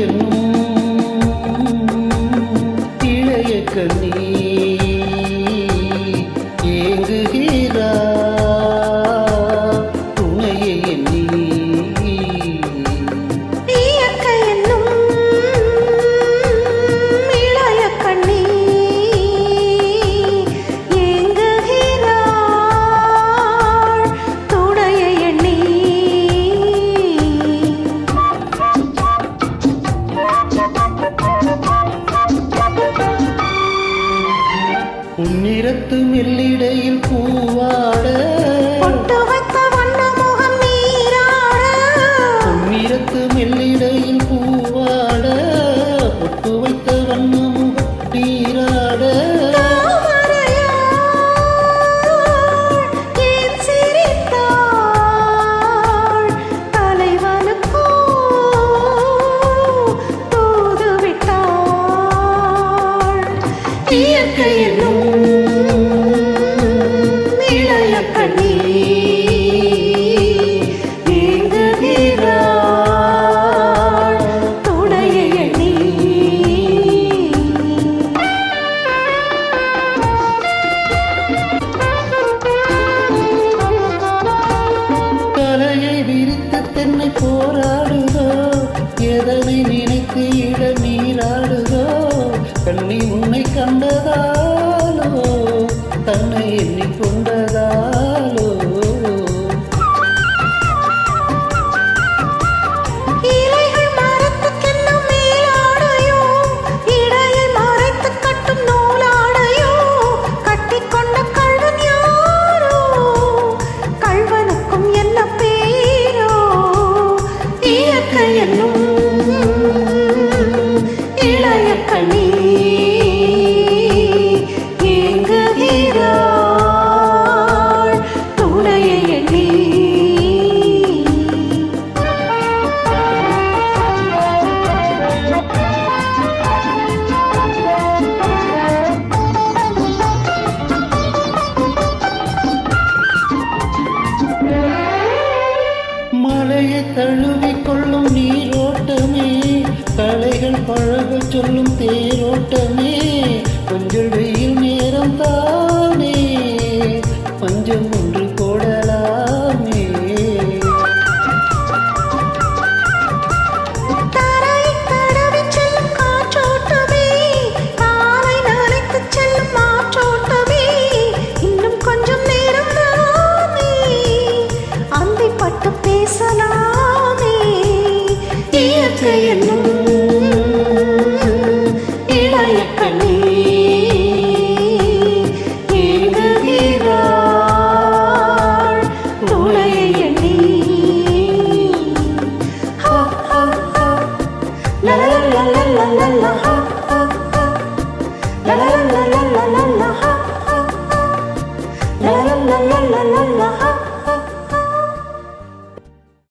என்னும் இளைய கண்ணீர். பொன்னிறத்து மெல்லிடையில் பூவாட. பொன்னிறத்து மெல்லிடையில் பூவாட. பொட்டு வைத்த வண்ணமும் நீராட இயற்கையிலும் போராடுதோ எதனை நினைத்து இட நீராடுதோ? கண்ணி உன்னை கண்டதாலோ? தன்னை எண்ணிக்கொண்டதா சொல்லும் தேரோட்டமே. கொஞ்சம் வெயில் நேரம் தானே பஞ்சம் ஒன்று போடலாமே. பேசலாம்.